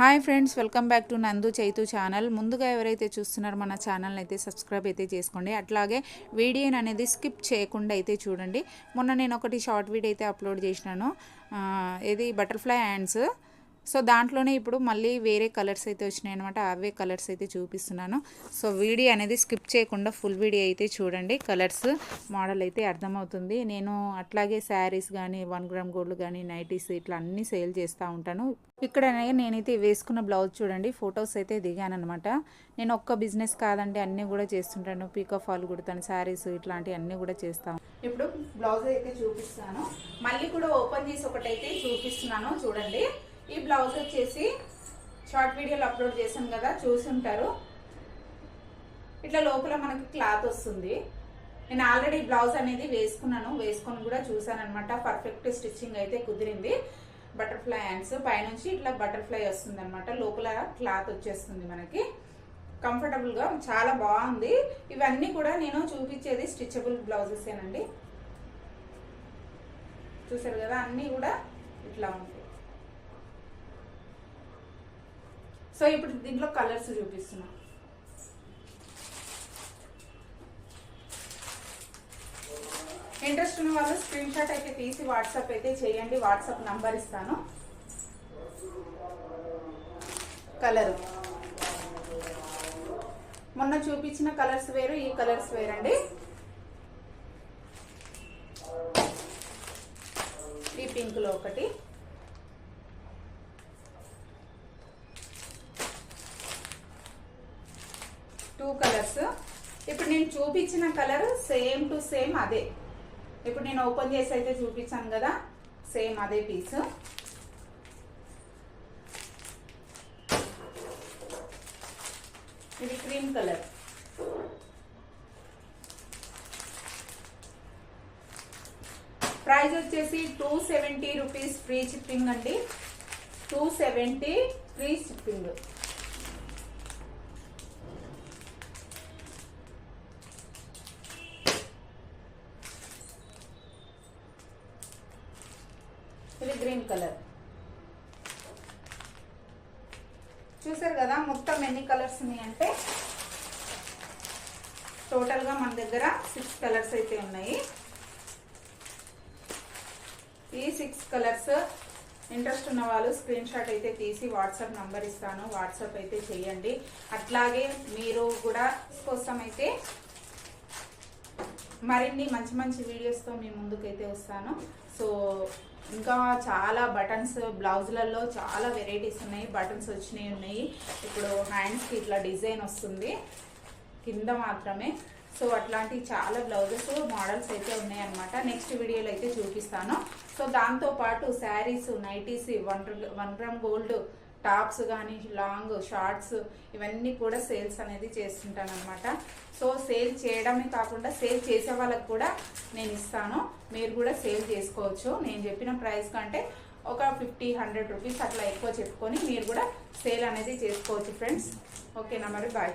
Hi friends welcome back to Nandu Chaitu channel. ముందుగా ఎవరైతే చూస్తున్నారో మన ఛానల్ అయితే సబ్స్క్రైబ్ అయితే చేసుకోండి. అట్లాగే వీడియోని అనేది స్కిప్ చేయకుండా అయితే చూడండి. మొన్న నేను ఒకటి షార్ట్ వీడియో అయితే అప్లోడ్ చేసినాను. ఇది బటర్ఫ్లై హ్యాండ్స్ సో దాంట్లోనే ఇప్పుడు మళ్ళీ వేరే కలర్స్ అయితే వచ్చినాయి అనమాట అవే కలర్స్ అయితే చూపిస్తున్నాను. సో వీడియో అనేది స్కిప్ చేయకుండా ఫుల్ వీడియో అయితే చూడండి. కలర్స్ మోడల్ అయితే అర్థమవుతుంది. నేను అట్లాగే శారీస్ కానీ వన్ గ్రామ్ గోల్డ్ కానీ నైటీస్ ఇట్లా అన్నీ సేల్ చేస్తూ ఉంటాను. ఇక్కడ నేనైతే వేసుకున్న బ్లౌజ్ చూడండి. ఫొటోస్ అయితే దిగాను అనమాట నేను ఒక్క బిజినెస్ కాదండి. అన్నీ కూడా చేస్తుంటాను. పీకో ఫాల్ కుడతాను శారీస్ ఇట్లాంటివి అన్నీ కూడా చేస్తాను ఇప్పుడు బ్లౌజ్ అయితే చూపిస్తాను. మళ్ళీ కూడా ఓపెన్ చేసి ఒకటైతే చూపిస్తున్నాను. చూడండి. ఈ బ్లౌజ్ వచ్చేసి షార్ట్ వీడియోలో అప్లోడ్ చేశాను కదా చూసుంటారు. ఇట్లా లోపల మనకి క్లాత్ వస్తుంది. నేను ఆల్రెడీ బ్లౌజ్ అనేది వేసుకున్నాను వేసుకొని కూడా చూసాను అనమాట పర్ఫెక్ట్ స్టిచ్చింగ్ అయితే కుదిరింది. బటర్ఫ్లై హ్యాండ్స్ పైనుంచి ఇట్లా బటర్ఫ్లై వస్తుంది అనమాట లోపల క్లాత్ వచ్చేస్తుంది మనకి. కంఫర్టబుల్గా చాలా బాగుంది. ఇవన్నీ కూడా నేను చూపించేది స్టిచబుల్ బ్లౌజెస్ ఏనండి చూసారు కదా అన్నీ కూడా ఇట్లా ఉంటాయి. సో ఇప్పుడు దీంట్లో కలర్స్ చూపిస్తున్నా. ఇంట్రెస్ట్ ఉన్న వాళ్ళు స్క్రీన్ షాట్ అయితే తీసి వాట్సాప్ అయితే చేయండి. వాట్సాప్ నంబర్ ఇస్తాను. కలర్. మొన్న చూపించిన కలర్స్ వేరు ఈ కలర్స్ వేరండి. ఈ పింక్లో ఒకటి. టూ కలర్స్ ఇప్పుడు నేను చూపించిన కలర్ సేమ్ టు సేమ్ అదే. ఇప్పుడు నేను ఓపెన్ చేసి అయితే చూపించాను కదా సేమ్ అదే పీస్ ఇది క్రీమ్ కలర్ ప్రైస్ వచ్చేసి two seventy rupees free shipping అండి. టూ సెవెంటీ ఫ్రీ షిప్పింగ్ ఇది గ్రీన్ కలర్. చూసారు కదా మొత్తం ఎన్ని కలర్స్ ఉన్నాయంటే టోటల్గా మన దగ్గర సిక్స్ కలర్స్ అయితే ఉన్నాయి. ఈ సిక్స్ కలర్స్ ఇంట్రెస్ట్ ఉన్న వాళ్ళు స్క్రీన్ షాట్ అయితే తీసి వాట్సాప్ నంబర్ ఇస్తాను. వాట్సాప్ అయితే చేయండి. అట్లాగే మీరు కూడా కోసం అయితే మరిన్ని మంచి మంచి వీడియోస్తో మీ ముందుకైతే వస్తాను. సో ఇంకా చాలా బటన్స్ బ్లౌజులలో చాలా వెరైటీస్ ఉన్నాయి. బటన్స్ వచ్చినాయి ఉన్నాయి. ఇప్పుడు హ్యాండ్స్కి ఇట్లా డిజైన్ వస్తుంది. కింద మాత్రమే. సో అట్లాంటి చాలా బ్లౌజెస్ మోడల్స్ అయితే ఉన్నాయన్నమాట నెక్స్ట్ వీడియోలో అయితే చూపిస్తాను. సో దాంతో పాటు saris nighties one one gram gold tops కానీ లాంగ్ షార్ట్స్ ఇవన్నీ కూడా సేల్స్ అనేది చేస్తుంటాను అనమాట సో సేల్ చేయడమే కాకుండా సేల్ చేసే వాళ్ళకి కూడా నేను ఇస్తాను. మీరు కూడా సేల్ చేసుకోవచ్చు. నేను చెప్పిన ప్రైస్ కంటే ఒక ఫిఫ్టీ హండ్రెడ్ రూపీస్ అట్లా ఎక్కువ చెప్పుకొని మీరు కూడా సేల్ అనేది చేసుకోవచ్చు ఫ్రెండ్స్. ఓకేనా మరి? బాయ్.